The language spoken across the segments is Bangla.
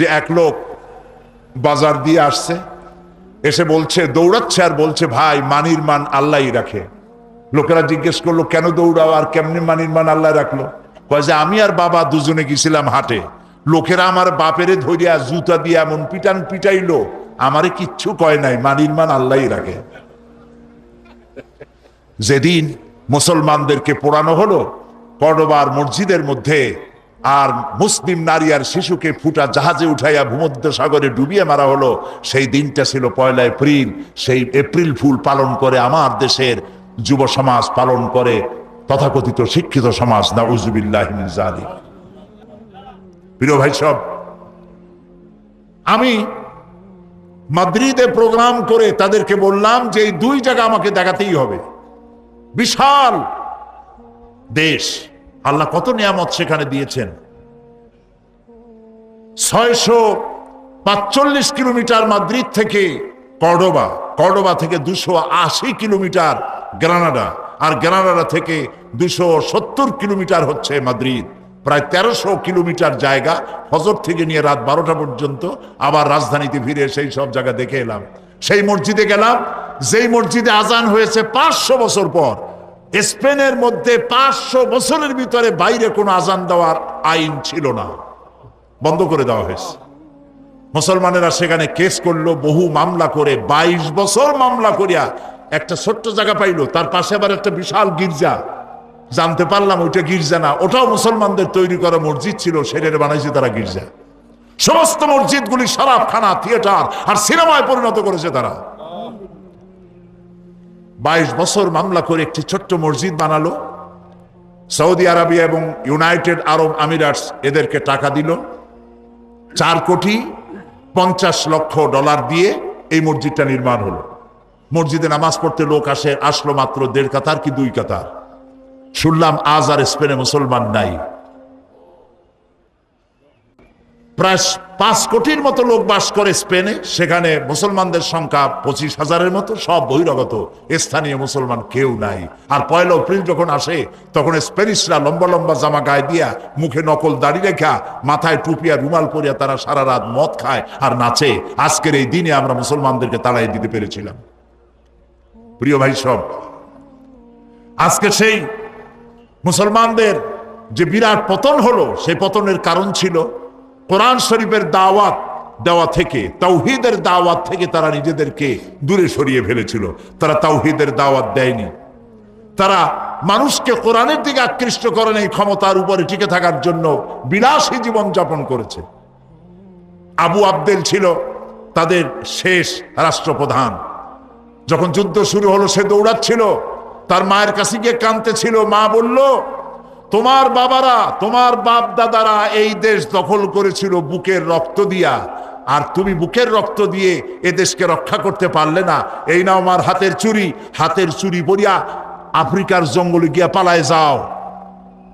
যে এক লোক বাজার দিয়ে আসছে, এসে বলছে, দৌড়াচ্ছে আর বলছে, ভাই, মানির মান আল্লাহই রাখে। লোকেরা জিজ্ঞেস করল, কেন দৌড়াও আর কেমনি মানির মান আল্লাহ রাখল? কয় যে, আমি আর বাবা দুজনে গেছিলাম হাটে। লোকেরা আমার বাপেরে ধরিয়া জুতা দিয়ে এমন পিটান পিটাইলো, আমারে কিচ্ছু কয় নাই, মানির মান আল্লাহই রাখে। যেদিন মুসলমানদেরকে পোড়ানো হলো কর্ডোবার মসজিদের মধ্যে আর মুসলিম নারী আর শিশুকে ফুটা জাহাজে উঠাইয়া ভূমধ্য সাগরে ডুবিয়ে মারা হলো, সেই দিনটা ছিল পয়লা এপ্রিল, সেই এপ্রিল ফুল পালন করে আমার দেশের যুব সমাজ পালন করে তথাকথিত শিক্ষিত সমাজ না উজুবিল্লাহ জালিম প্রিয় ভাই সব, আমি মাদ্রিদে প্রোগ্রাম করে তাদেরকে বললাম যে এই দুই জায়গা আমাকে দেখাতেই হবে। বিশাল দেশ। আল্লাহ কত নিয়ামত সেখানে দিয়েছেন। ছয়শো পাঁচচল্লিশ কিলোমিটার মাদ্রিদ থেকে কর্ডোবা কর্ডোবা থেকে দুশো আশি কিলোমিটার গ্রানাডা আর গ্রানাডা থেকে দুশো সত্তর কিলোমিটার হচ্ছে মাদ্রিদ। প্রায় তেরোশো কিলোমিটার জায়গা। ফজর থেকে নিয়ে রাত বারোটা পর্যন্ত আবার রাজধানীতে ফিরে সেই সব জায়গা দেখে এলাম। সেই মসজিদে গেলাম। যেই মসজিদে আজান হয়েছে পাঁচশো বছর পর, স্পেনের মধ্যে পাঁচশো বছরের ভিতরে বাইরে কোনো আজান দেওয়ার আইন ছিল না। বন্ধ করে দেওয়া হয়েছে। মুসলমানেরা সেখানে কেস করল, বহু মামলা করে ২২ বছর মামলা করিয়া একটা ছোট্ট জায়গা পাইলো, তার পাশে আবার একটা বিশাল গির্জা। জানতে পারলাম ওইটা গির্জা না, ওটাও মুসলমানদের তৈরি করা মসজিদ ছিল সেটারে বানাইছে তারা গির্জা। সমস্ত মসজিদগুলি খানা থিয়েটার আর সিনেমায় পরিণত করেছে তারা। বাইশ বছর মামলা করে একটি ছোট্ট মসজিদ বানালো, সৌদি আরবিয়া এবং ইউনাইটেড আরব আমিরাটস এদেরকে টাকা দিল। চার কোটি পঞ্চাশ লক্ষ ডলার দিয়ে এই মসজিদটা নির্মাণ হলো। মসজিদে নামাজ পড়তে লোক আসে, আসলো মাত্র দেড় কাতার কি দুই কাতার? শুনলাম আজ আর স্পেনে মুসলমান নাই। প্রায় পাঁচ কোটির মতো লোক বাস করে স্পেনে। সেখানে মুসলমানদের সংখ্যা পঁচিশ হাজারের মতো, সব বহিরাগত। স্থানীয় মুসলমান কেউ নাই। আর পয়লা এপ্রিল যখন আসে, তখন স্পেনিশরা লম্বা লম্বা জামা গায়ে দিয়া মুখে নকল দাড়ি রেখা, মাথায় টুপি আর রুমাল পরিয়া তারা সারা রাত মদ খায় আর নাচে। আজকের এই দিনে আমরা মুসলমানদেরকে তাড়াই দিতে পেরেছিলাম। প্রিয় ভাই সব, আজকে সেই মুসলমানদের যে বিরাট পতন হলো, সেই পতনের কারণ ছিল কোরআন শরীফের দাওয়াত দেওয়া থেকে, তাওহিদের দাওয়াত থেকে তারা নিজেদেরকে দূরে সরিয়ে ফেলেছিল। তারা তাওহিদের দাওয়াত দেয়নি। তারা মানুষকে কোরআনের দিকে আকৃষ্ট করেন এই ক্ষমতার উপরে টিকে থাকার জন্য বিলাসী জীবন যাপন করেছে। আবু আবদেল ছিল তাদের শেষ রাষ্ট্রপ্রধান। যখন যুদ্ধ শুরু হলো, সে দৌড়াচ্ছিল। তার মায়ের কাছে গিয়ে কাঁদতেছিল। মা বলল তোমার বাবারা, তোমার বাপ দাদারা এই দেশ দখল করেছিল বুকের রক্ত দিয়া। আর তুমি বুকের রক্ত দিয়ে এ দেশকে রক্ষা করতে পারলে না। এই নাও আমার হাতের চুরি। হাতের চুরি পরিয়া আফ্রিকার জঙ্গলে গিয়া পালায় যাও।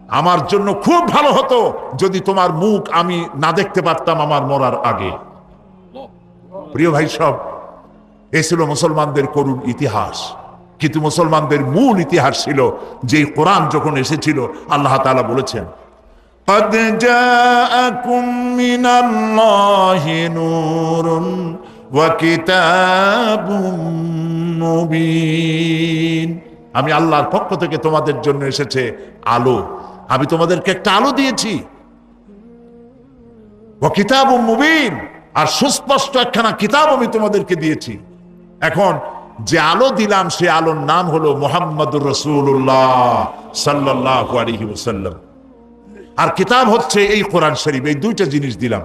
আমার জন্য খুব ভালো হতো যদি তোমার মুখ আমি না দেখতে পারতাম আমার মরার আগে। প্রিয় ভাই সব, এ ছিল মুসলমানদের করুণ ইতিহাস। কিন্তু মুসলমানদের মূল ইতিহাস ছিল যে কোরআন যখন এসেছিল আল্লাহ তাআলা বলেছেন قد جاءكم من الله نور وكتاب مبين আমি আল্লাহর পক্ষ থেকে তোমাদের জন্য এসেছে আলো আমি তোমাদেরকে একটা আলো দিয়েছি ও কিতাব মুবিন আর সুস্পষ্ট একখানা কিতাব আমি তোমাদেরকে দিয়েছি এখন যে আলো দিলাম, সে আলোর নাম হলো মোহাম্মদুর রসুল্লাহ সাল্লাহ আলহি আর কিতাব হচ্ছে এই কোরআন শরীফ, এই দুইটা জিনিস দিলাম।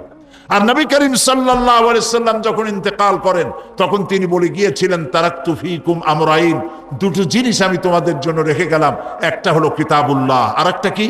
আর নবী করিম সাল্লাম যখন ইন্তেকাল করেন, তখন তিনি বলে গিয়েছিলেন, তারাক্তু ফিকুম আমরাইন। দুটো জিনিস আমি তোমাদের জন্য রেখে গেলাম, একটা হলো কিতাবুল্লাহ আর একটা কি?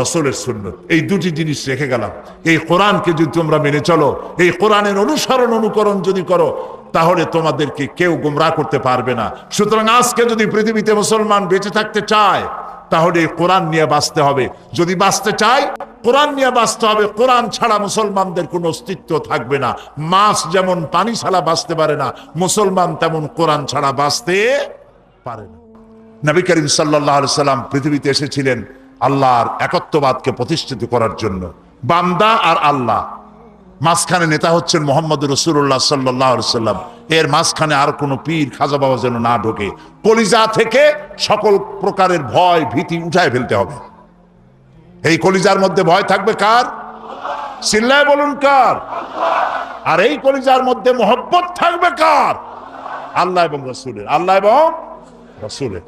রসুলের সুন্নত। এই দুটি জিনিস রেখে গেলাম। এই কোরআনকে যদি তোমরা মেনে চলো, এই কোরআনের অনুসরণ অনুকরণ যদি করো, তাহলে তোমাদেরকে কেউ গুমরা করতে পারবে না। সুতরাং আজকে যদি পৃথিবীতে মুসলমান বেঁচে থাকতে চায়, তাহলে এই কোরআন নিয়ে বাঁচতে হবে। যদি বাঁচতে চায়, কোরআন নিয়ে বাঁচতে হবে। কোরআন ছাড়া মুসলমানদের কোনো অস্তিত্ব থাকবে না। মাছ যেমন পানি ছাড়া বাঁচতে পারে না, মুসলমান তেমন কোরআন ছাড়া বাঁচতে পারে না। নবী করিম সাল্লাহ সাল্লাম পৃথিবীতে এসেছিলেন। আল্লাহর একত্ববাদকে প্রতিষ্ঠিত করার জন্য। বান্দা আর আল্লাহ। মাঝখানে নেতা হচ্ছেন মোহাম্মদ রসুল্লাহ সাল্লাহ সাল্লাম এর মাঝখানে আর কোনো পীর খাজা বাবা যেন না ঢোকে। কলিজা থেকে সকল প্রকারের ভয়, ভীতি উঠায় ফেলতে হবে। এই কলিজার মধ্যে ভয় থাকবে কার? চিল্লায় বলুন কার? আর এই কলিজার মধ্যে মোহব্বত থাকবে কার? আল্লাহ এবং রসুলের। আল্লাহ এবং রসুলের।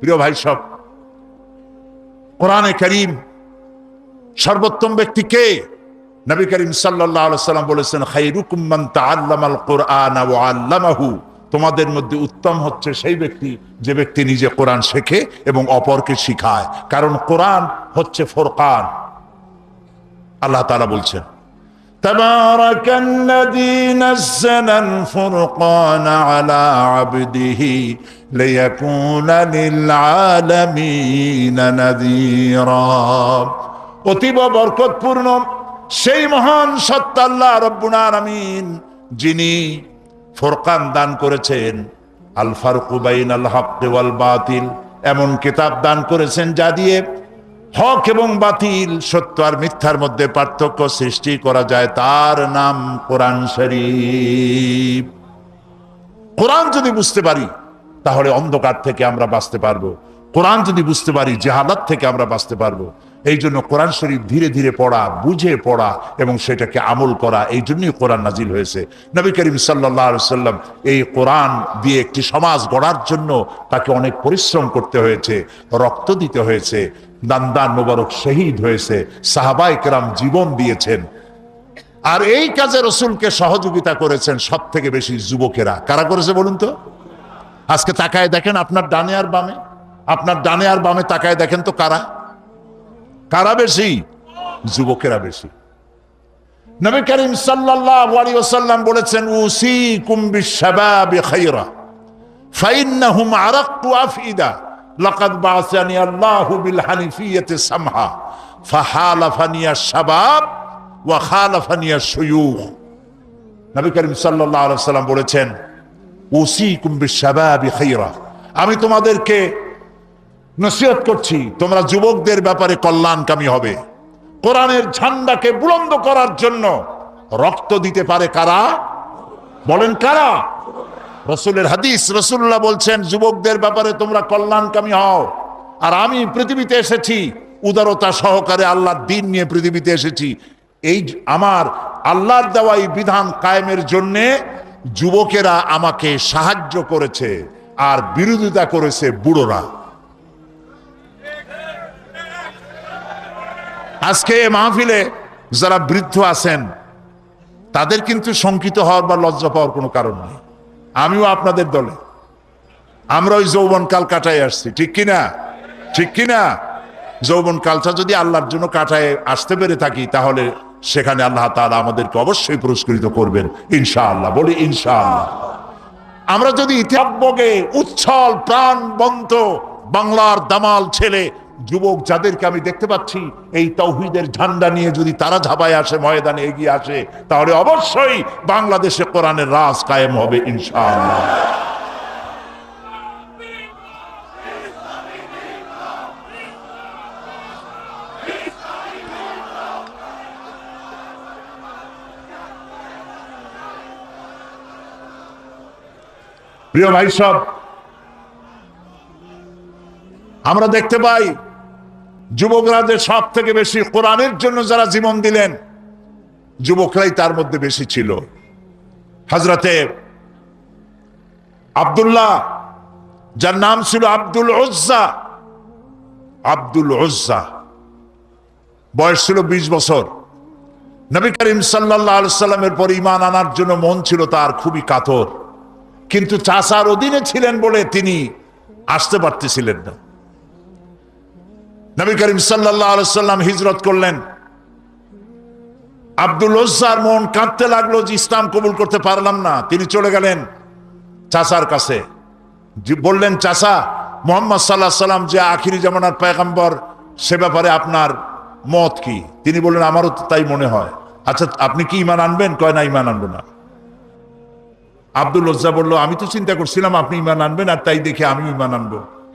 প্রিয় ভাই সব কোরআনে করিম সর্বোত্তম ব্যক্তি কে? নবী করিম সাল্লাম বলেছেন তোমাদের মধ্যে উত্তম হচ্ছে সেই ব্যক্তি যে ব্যক্তি নিজে কোরআন শেখে এবং অপরকে শিখায়। কারণ কোরআন হচ্ছে ফোরকান। আল্লাহ তালা বলছেন تبارك الذي نزل الفرقان على عبده ليكون للعالمين نذيرا অতীব বরকতপূর্ণ সেই মহান সত্য আল্লাহ রব্বুল আলামিন যিনি ফোরকান দান করেছেন আল ফারকু বাইন আল হক ওয়াল বাতিল এমন কিতাব দান করেছেন যা দিয়ে হক এবং বাতিল, সত্য আর মিথ্যার মধ্যে পার্থক্য সৃষ্টি করা যায় তার নাম কোরআন শরীফ। কোরআন যদি বুঝতে পারি, তাহলে অন্ধকার থেকে আমরা বাঁচতে পারব। কোরআন যদি বুঝতে পারি, জেহালাত থেকে আমরা বাঁচতে পারব। এই জন্য কোরআন শরীফ ধীরে ধীরে পড়া, বুঝে পড়া এবং সেটাকে আমল করা, এই জন্যই কোরআন নাজিল হয়েছে। নবী করিম সাল্লাহ সাল্লাম এই কোরআন দিয়ে একটি সমাজ গড়ার জন্য তাকে অনেক পরিশ্রম করতে হয়েছে, রক্ত দিতে হয়েছে দান দান মোবারক শহীদ হয়েছে, সাহাবাই কেরাম জীবন দিয়েছেন। আর এই কাজে রসুলকে সহযোগিতা করেছেন সব থেকে বেশি যুবকেরা। কারা করেছে বলুন তো? আজকে তাকায় দেখেন আপনার ডানে আর বামে। আপনার ডানে আর বামে তাকায় দেখেন তো কারা? কারা বেশি? যুবকেরা বেশি। নবী করিম ওয়াসাল্লাম বলেছেন, উসিকুম বিশাবাবি খায়রা ফাইন্নাহুম আরাক্কু আফইদা। লাকাদ বাআসানি আল্লাহু বিল হানিফিয়াতি সামহা, ফাহালাফানি আশ-শাবাব ওয়া খালাফানি আশ-শুয়ুখ। নবী করিম সাল্লাল্লাহু আলাইহি ওয়াসাল্লাম বলেছেন, উসিকুম বিশাবাবি খায়রা আমি তোমাদেরকে নসিহত করছি, তোমরা যুবকদের ব্যাপারে কল্যাণকামী হবে। কোরআনের ঝান্ডাকে বুলন্দ করার জন্য রক্ত দিতে পারে কারা? বলেন কারা? রসুলের হাদিস, রসুল্লাহ বলছেন, যুবকদের ব্যাপারে তোমরা কল্যাণকামী হও। আর আমি পৃথিবীতে এসেছি, উদারতা সহকারে আল্লাহর দিন নিয়ে পৃথিবীতে এসেছি। এই আমার আল্লাহর দেওয়া এই বিধান কায়েমের জন্যে যুবকেরা আমাকে সাহায্য করেছে, আর বিরোধিতা করেছে বুড়োরা। আজকে মাহফিলে যারা বৃদ্ধ আছেন, তাদের কিন্তু শঙ্কিত হওয়ার বা লজ্জা পাওয়ার কোনো কারণ নেই। আমিও আপনাদের দলে। আমরা ওই যৌবন কাল কাটাই আসছি, ঠিক কিনা? ঠিক কিনা? যৌবন কালটা যদি আল্লাহর জন্য কাটায় আসতে পেরে থাকি, তাহলে সেখানে আল্লাহ তালা আমাদেরকে অবশ্যই পুরস্কৃত করবেন, ইনশাআল্লাহ। বলি ইনশাআল্লাহ। আমরা যদি ইতিহাসে উচ্ছল, প্রাণবন্ত বাংলার দামাল ছেলে যুবক যাদেরকে আমি দেখতে পাচ্ছি, এই তৌহিদের ঝান্ডা নিয়ে যদি তারা ঝাঁপায় আসে, ময়দানে এগিয়ে আসে, তাহলে অবশ্যই বাংলাদেশে কোরআনের রাজ কায়েম হবে, ইনশাআল্লাহ। প্রিয় ভাই সব আমরা দেখতে পাই যুবকরা যে সব থেকে বেশি কোরআনের জন্য যারা জীবন দিলেন, যুবকরাই তার মধ্যে বেশি ছিল। হজরতে আবদুল্লাহ, যার নাম ছিল আব্দুল ওজ্জা আব্দুল ওজ্জা বয়স ছিল বিশ বছর। নবী করিম সাল্লাহ সাল্লামের পর ইমান আনার জন্য মন ছিল তার খুবই কাতর। কিন্তু চাষার অধীনে ছিলেন বলে তিনি আসতে পারতেছিলেন না। নবী করিম সাল্লাম হিজরত করলেন। আব্দুল ওসার মন কাঁদতে লাগল যে ইসলাম কবুল করতে পারলাম না। তিনি চলে গেলেন চাষার কাছে। বললেন চাষা মোহাম্মদ সাল্লাহ সাল্লাম যে আখিরি জামানার পেগম্বর সে ব্যাপারে আপনার মত কি? তিনি বললেন, আমারও তাই মনে হয়। আচ্ছা আপনি কি ইমান আনবেন? কয় না ইমান আনব না। আব্দুল লজ্জা বলল, আমি তো চিন্তা করছিলাম আপনি ইমান আনবেন, আর তাই দেখে আমি ইমান আনব।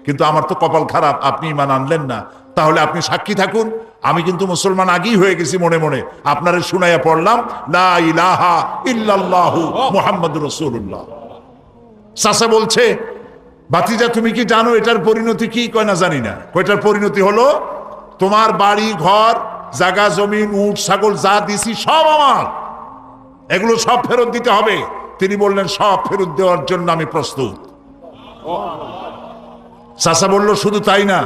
কিন্তু আমার তো কপাল খারাপ, আপনি ইমান আনলেন না। তাহলে আপনি সাক্ষী থাকুন। আমি কিন্তু মুসলমান আগেই হয়ে গেছি মনে মনে। আপনারে শুনাইয়া পড়লাম, লা ইলাহা ইল্লাল্লাহু রাসূলুল্লাহ। চাচা বলছে বাতিজা তুমি কি জানো এটার পরিণতি কি? কয়, না জানি না। কয়টার পরিণতি হলো, তোমার বাড়ি, ঘর, জায়গা, জমিন, উট, ছাগল, যা দিছি সব আমার। এগুলো সব ফেরত দিতে হবে। তিনি বললেন, সব ফেরত দেওয়ার জন্য আমি প্রস্তুত। চাচা বলল, শুধু তাই না,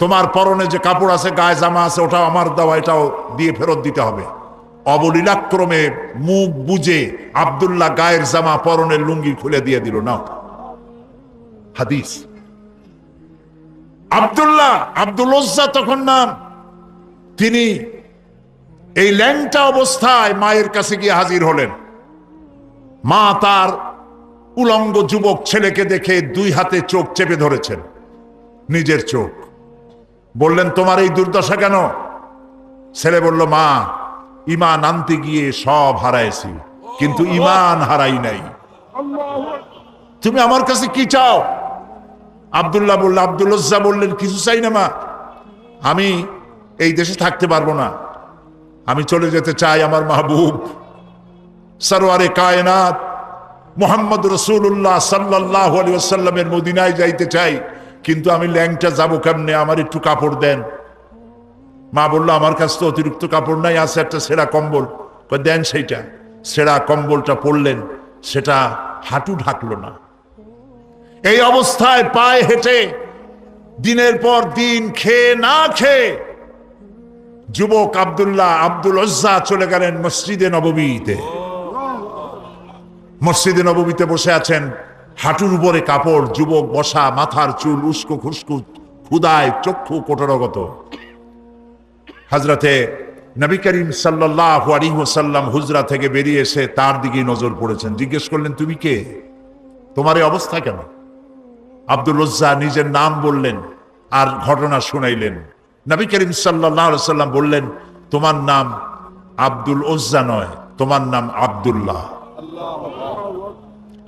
তোমার পরনে যে কাপড় আছে, গায়ে জামা আছে, ওটাও আমার দেওয়া এটাও দিয়ে ফেরত দিতে হবে। অবলীলাক্রমে মুখ বুঝে আব্দুল্লাহ গায়ের জামা, পরনের লুঙ্গি খুলে দিয়ে দিল না হাদিস। আব্দুল্লাহ, আব্দুল তখন নাম, তিনি এই ল্যাংটা অবস্থায় মায়ের কাছে গিয়ে হাজির হলেন। মা তার উলঙ্গ যুবক ছেলেকে দেখে দুই হাতে চোখ চেপে ধরেছেন। নিজের চোখ। বললেন, তোমার এই দুর্দশা কেন? ছেলে বলল, মা ইমান আনতে গিয়ে সব হারাইছি, কিন্তু ইমান হারাই নাই। তুমি আমার কাছে কি চাও? আবদুল্লাহ বলল, আব্দুল্লাহ বললেন, কিছু চাই না, মা। আমি এই দেশে থাকতে পারব না। আমি চলে যেতে চাই আমার মাহবুব। সরোয়ারে কায়নাত মোহাম্মদ রসুল্লাহ সাল্লাহ আলী আসাল্লামের মদিনায় যাইতে চাই। কিন্তু আমি ল্যাংটা যাব কেমনে? আমার একটু কাপড় দেন। মা বলল, আমার কাছে তো অতিরিক্ত কাপড় নাই, আছে একটা সেরা কম্বল। দেন সেইটা। সেরা কম্বলটা পরলেন, সেটা হাঁটু ঢাকলো না। এই অবস্থায় পায়ে হেঁটে দিনের পর দিন খেয়ে না খেয়ে যুবক আব্দুল্লাহ আব্দুল ওজ্জা চলে গেলেন মসজিদে নববীতে। মসজিদে নববীতে বসে আছেন হাঁটুর উপরে কাপড়, যুবক বসা, মাথার চুল, উস্কো খুস্কু ক্ষুদায়, চক্ষু কোটরগত হাজরাতে নবী করিম সাল্লাহ আলিহাসাল্লাম হুজরা থেকে বেরিয়ে এসে তার দিকে নজর পড়েছেন। জিজ্ঞেস করলেন, তুমি কে? তোমার এই অবস্থা কেন? আব্দুল রজ্জা নিজের নাম বললেন আর ঘটনা শুনাইলেন। নবী করিম সাল্লাহ সাল্লাম বললেন, তোমার নাম আব্দুল ওজ্জা নয়, তোমার নাম আব্দুল্লাহ।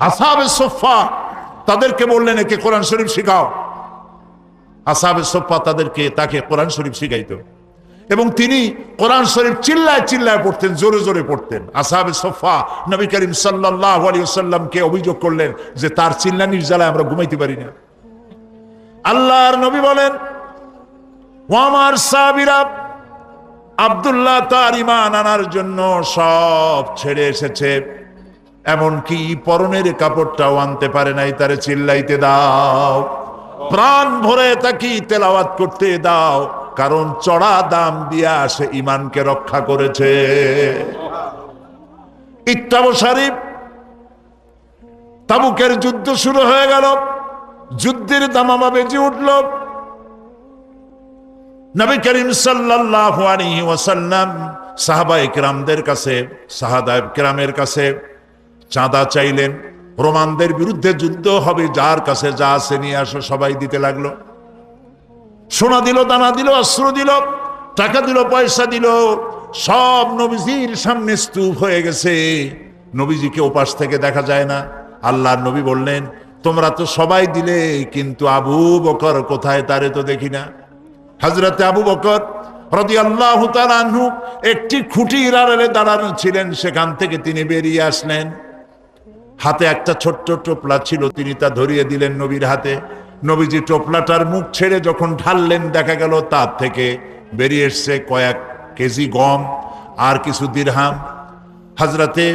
আসাবে সোফা, তাদেরকে বললেন একে কোরআন শরীফ শিখাও। আসাবে সোফা তাদেরকে, তাকে কোরআন শরীফ শিখাইত। এবং তিনি কোরআন শরীফ চিল্লায় চিল্লায় পড়তেন, জোরে জোরে পড়তেন। আসাবে সোফা, নবী করিম সাল্লাহ আলী সাল্লামকে অভিযোগ করলেন যে তার চিল্লানির জ্বালায় আমরা ঘুমাইতে পারি না। আল্লাহর নবী বলেন আব্দুল্লাহ তার ইমান আনার জন্য সব ছেড়ে এসেছে। এমনকি পরনের কাপড়টাও আনতে পারে নাই, তারে চিল্লাইতে দাও। প্রাণ ভরে তাকে তেলাওয়াত করতে দাও, কারণ চড়া দাম দিয়া সে ইমানকে রক্ষা করেছে। ইত্তাব শরীফ, তাবুকের যুদ্ধ শুরু হয়ে গেল, যুদ্ধের দামামা বেজে উঠল। নবী করিম আলাইহি ওয়াসাল্লাম সাহাবা ইকরামদের কাছে সাহাদা ইকরামের কাছে চাঁদা চাইলেন। রোমানদের বিরুদ্ধে যুদ্ধ হবে, যার কাছে যা আছে নিয়ে আসো, সবাই দিতে লাগল। সোনা দিল, দানা দিল, অস্ত্র দিল, টাকা দিল, পয়সা দিল, সব নবীজির সামনে স্তূপ হয়ে গেছে। নবীজিকে ওপাশ থেকে দেখা যায় না। আল্লাহর নবী বললেন, তোমরা তো সবাই দিলে, কিন্তু আবু বকর কোথায় তারে তো দেখি না। হজরতে আবু বকর রদি আল্লাহ তালানহু একটি খুঁটির আড়ালে দাঁড়ানো ছিলেন। সেখান থেকে তিনি বেরিয়ে আসলেন। হাতে একটা ছোট্ট টোপলা ছিল, তিনি তা ধরিয়ে দিলেন নবীর হাতে। নবীজি টোপলাটার মুখ ছেড়ে যখন ঢাললেন, দেখা গেল তার থেকে বেরিয়ে এসছে কয়েক কেজি গম আর কিছু দিরহাম। হাজরাতে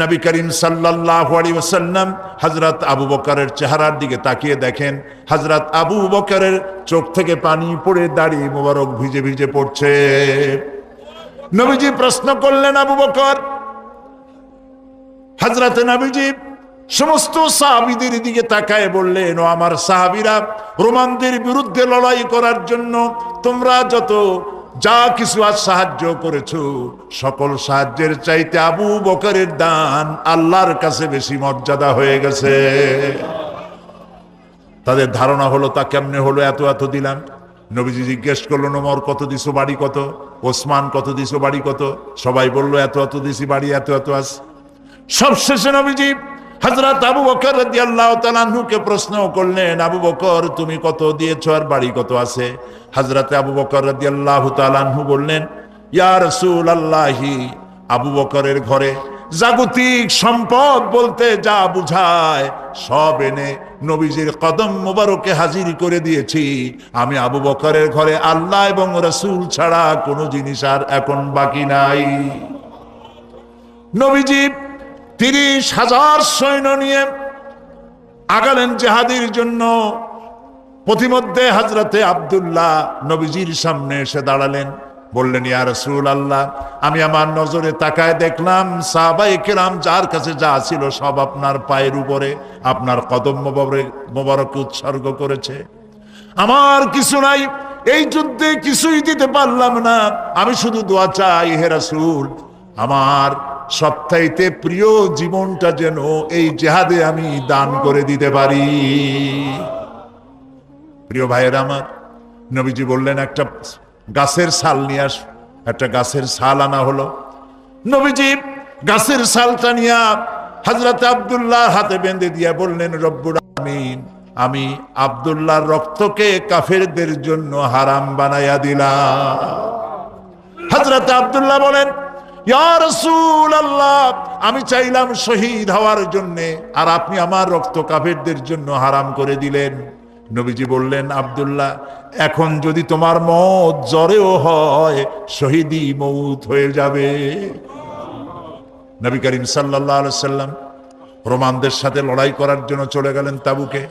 নবী করিম সাল্লাহ ওসাল্লাম হজরত আবু বকরের চেহারার দিকে তাকিয়ে দেখেন হজরত আবু বকরের চোখ থেকে পানি পড়ে দাঁড়িয়ে মোবারক ভিজে ভিজে পড়ছে। নবীজি প্রশ্ন করলেন আবু বকর হজরত নবীজি সমস্ত সাহাবিদের দিকে তাকায় বললেন ও আমার সাহাবিরা, রোমানদের বিরুদ্ধে লড়াই করার জন্য তোমরা যত যা কিছু আজ সাহায্য করেছ, সকল সাহায্যের চাইতে আবু বকরের দান আল্লাহর কাছে বেশি মর্যাদা হয়ে গেছে। তাদের ধারণা হলো, তা কেমনে হলো? এত এত দিলাম। নবীজি জিজ্ঞেস করল নোমর কত দিছো? বাড়ি কত? ওসমান, কত দিছো? বাড়ি কত? সবাই বলল, এত এত দিছি, বাড়ি এত এত আস। সবশেষে নবীজি হজরত আবু বকর তাআলা আনহুকে প্রশ্ন করলেন, আবু বকর, তুমি কত দিয়েছ আর বাড়ি কত আছে? হজরত আবু বকর তাআলা আনহু বললেন, ইয়া রাসূলুল্লাহি, আবু বকরের ঘরে জাগতিক সম্পদ বলতে যা বুঝায়, সব এনে নবীজির কদম মোবারকে হাজির করে দিয়েছি। আমি আবু বকরের ঘরে আল্লাহ এবং রসুল ছাড়া কোনো জিনিস আর এখন বাকি নাই। নবীজি তিরিশ হাজার সৈন্য নিয়ে আগালেন জেহাদির জন্য। প্রতিমধ্যে হাজরতে আব্দুল্লাহ নবীজির সামনে এসে দাঁড়ালেন। বললেন, ইয়া রসুল আল্লাহ আমি আমার নজরে তাকায় দেখলাম সাহাবাই কেরাম যার কাছে যা ছিল সব আপনার পায়ের উপরে, আপনার কদম মোবারক উৎসর্গ করেছে। আমার কিছু নাই, এই যুদ্ধে কিছুই দিতে পারলাম না। আমি শুধু দোয়া চাই, হে রাসূল আমার সবচাইতে প্রিয় জীবনটা যেন এই জেহাদে আমি দান করে দিতে পারি। প্রিয় ভাইয়ের আমার নবীজি বললেন একটা গাছের ছাল নিয়ে আস। একটা গাছের ছাল আনা হলো। নবীজি গাছের ছালটা নিয়ে হজরত আব্দুল্লাহ হাতে বেঁধে দিয়া বললেন রব্বুর আমিন আমি আব্দুল্লাহর রক্তকে কাফেরদের জন্য হারাম বানাইয়া দিলাম। হজরত আব্দুল্লাহ বলেন "ইয়া রাসূলুল্লাহ, আমি চাইলাম শহীদ হওয়ার জন্য, আর আপনি আমার রক্ত কাফেরদের জন্য হারাম করে দিলেন। নবীজি বললেন, আব্দুল্লাহ, এখন যদি তোমার মত জ্বরেও হয় শহীদি মৌত হয়ে যাবে। নবী করিম সাল্লাল্লাহু আলাইহি সাল্লাম রোমানদের সাথে লড়াই করার জন্য চলে গেলেন তাবুকে।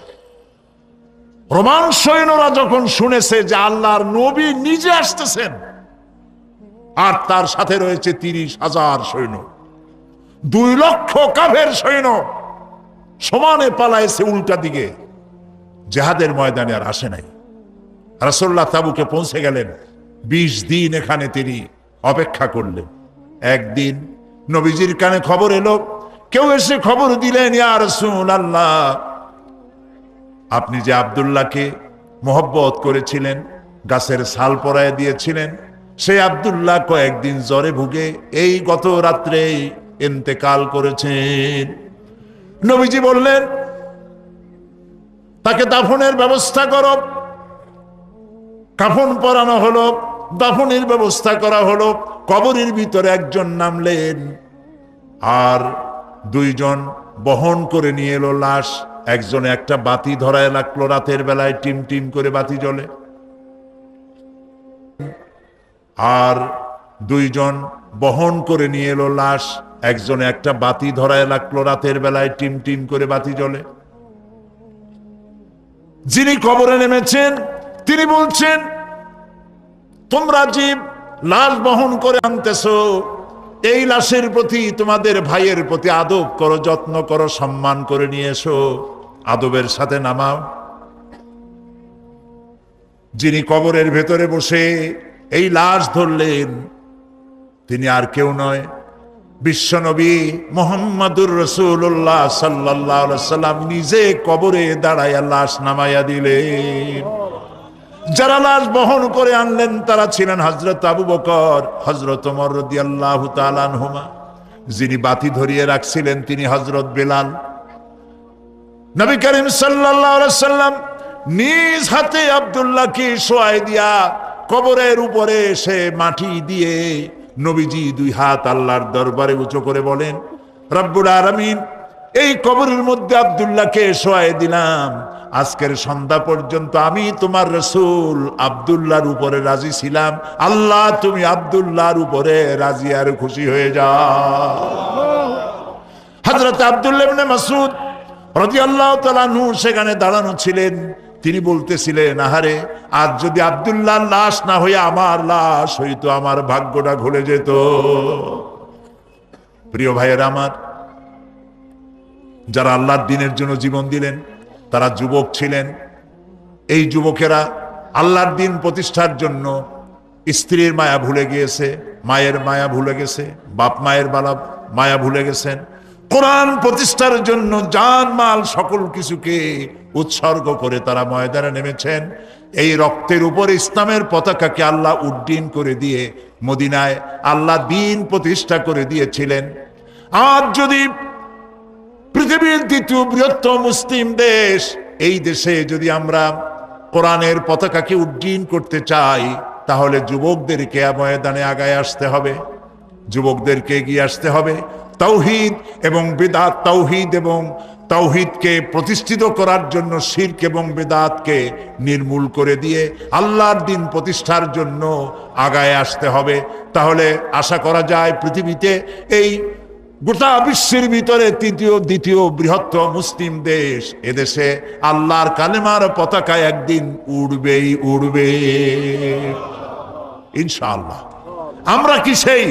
রোমান সৈন্যরা যখন শুনেছে যে আল্লাহর নবী নিজে আসতেছেন আর তার সাথে রয়েছে তিরিশ হাজার সৈন্য। দুই লক্ষ কাফের সৈন্য সমানে পালাইছে উল্টা দিকে। জেহাদের ময়দানে আর আসে নাই। রাসোল্লাহ তাবুকে পৌঁছে গেলেন। বিশ দিন এখানে তিনি অপেক্ষা করলেন। একদিন নবীজির কানে খবর এলো, কেউ এসে খবর দিলেন, ইয়া রসুল আল্লাহ আপনি যে আবদুল্লাহকে মোহব্বত করেছিলেন, গাছের ছাল পরায় দিয়েছিলেন সেই আবদুল্লাহ কয়েকদিন জ্বরে ভুগে এই গত রাত্রে ইন্তেকাল করেছেন। নবীজি বললেন, তাকে দাফনের ব্যবস্থা করো। কাফন পরানো হলো, দাফনের ব্যবস্থা করা হলো, কবরের ভিতরে একজন নামলেন আর দুইজন বহন করে নিয়ে এলো লাশ। একজনে একটা বাতি ধরায় লাগল রাতের বেলায়, টিম টিম করে বাতি জ্বলে। আর দুইজন বহন করে নিয়ে এলো লাশ। একজনে একটা বাতি ধরায় লাগল রাতের বেলায় টিম টিম করে বাতি জ্বলে। যিনি কবরে নেমেছেন, তিনি বলছেন, তোমরা জীব লাশ বহন করে আনতেছো, এই লাশের প্রতি তোমাদের ভাইয়ের প্রতি আদব করো, যত্ন করো, সম্মান করে নিয়ে এসো। আদবের সাথে নামাও। যিনি কবরের ভেতরে বসে এই লাশ ধরলেন। তিনি আর কেউ নয়, বিশ্বনবী মোহাম্মদুর রসুল্লাহ সাল্লাহ সাল্লাম নিজে কবরে দাঁড়াইয়া লাশ নামাইয়া দিলেন। যারা লাশ বহন করে আনলেন, তারা ছিলেন হজরত আবু বকর হজরত যিনি বাতি ধরিয়ে রাখছিলেন, তিনি হজরত বেলাল। নবী করিম আলাইহি সাল্লাম নিজ হাতে আব্দুল্লাহকে সোয়াই দিয়া কবরের উপরে সে মাটি দিয়ে নবীজি দুই হাত আল্লাহর দরবারে উঁচু করে বলেন, রব্বুল আলামিন, এই কবরের মধ্যে আব্দুল্লাহকে শোয়াই দিলাম। আজকের সন্ধ্যা পর্যন্ত আমি তোমার রসুল আব্দুল্লাহর উপরে রাজি ছিলাম। আল্লাহ, তুমি আব্দুল্লাহর উপরে রাজি আর খুশি হয়ে যাও। হজরত আবদুল্লাহ মাসুদ রাদিয়াল্লাহু তাআলা নূ সেখানে দাঁড়ানো ছিলেন। তিনি বলতেছিলেন, আহারে, আজ যদি আব্দুল্লাহ লাশ না হয়ে আমার লাশ হইতো, আমার ভাগ্যটা খুলে যেত। প্রিয় ভাইয়ের আমার, যারা আল্লাহর দিনের জন্য জীবন দিলেন, তারা যুবক ছিলেন। এই যুবকেরা আল্লাহর দিন প্রতিষ্ঠার জন্য স্ত্রীর মায়া ভুলে গিয়েছে, মায়ের মায়া ভুলে গেছে, বাপ মায়ের বালা মায়া ভুলে গেছেন। কোরআন প্রতিষ্ঠার জন্য জান মাল সকল কিছুকে উৎসর্গ করে তারা ময়দানে নেমেছেন। এই রক্তের উপর ইসলামের পতাকাকে আল্লাহ উড্ডীন করে দিয়ে মদিনায় আল্লাহ দিন প্রতিষ্ঠা করে দিয়েছিলেন। আজ যদি পৃথিবীর দ্বিতীয় বৃহত্তম মুসলিম দেশ, এই দেশে যদি আমরা কোরআনের পতাকাকে উড্ডীন করতে চাই, তাহলে যুবকদেরকে ময়দানে আগায় আসতে হবে। যুবকদেরকে এগিয়ে আসতে হবে। তৌহিদ এবং বেদাত তৌহিদ এবং তৌহিদকে প্রতিষ্ঠিত করার জন্য শির্ক এবং বেদাতকে নির্মূল করে দিয়ে আল্লাহর দিন প্রতিষ্ঠার জন্য আগায় আসতে হবে। তাহলে আশা করা যায় পৃথিবীতে এই গোটা বিশ্বের ভিতরে তৃতীয়, দ্বিতীয় বৃহত্তম মুসলিম দেশ, এদেশে আল্লাহর কালেমার পতাকা একদিন উড়বেই উড়বে। ইনশাআল্লাহ। আমরা কি সেই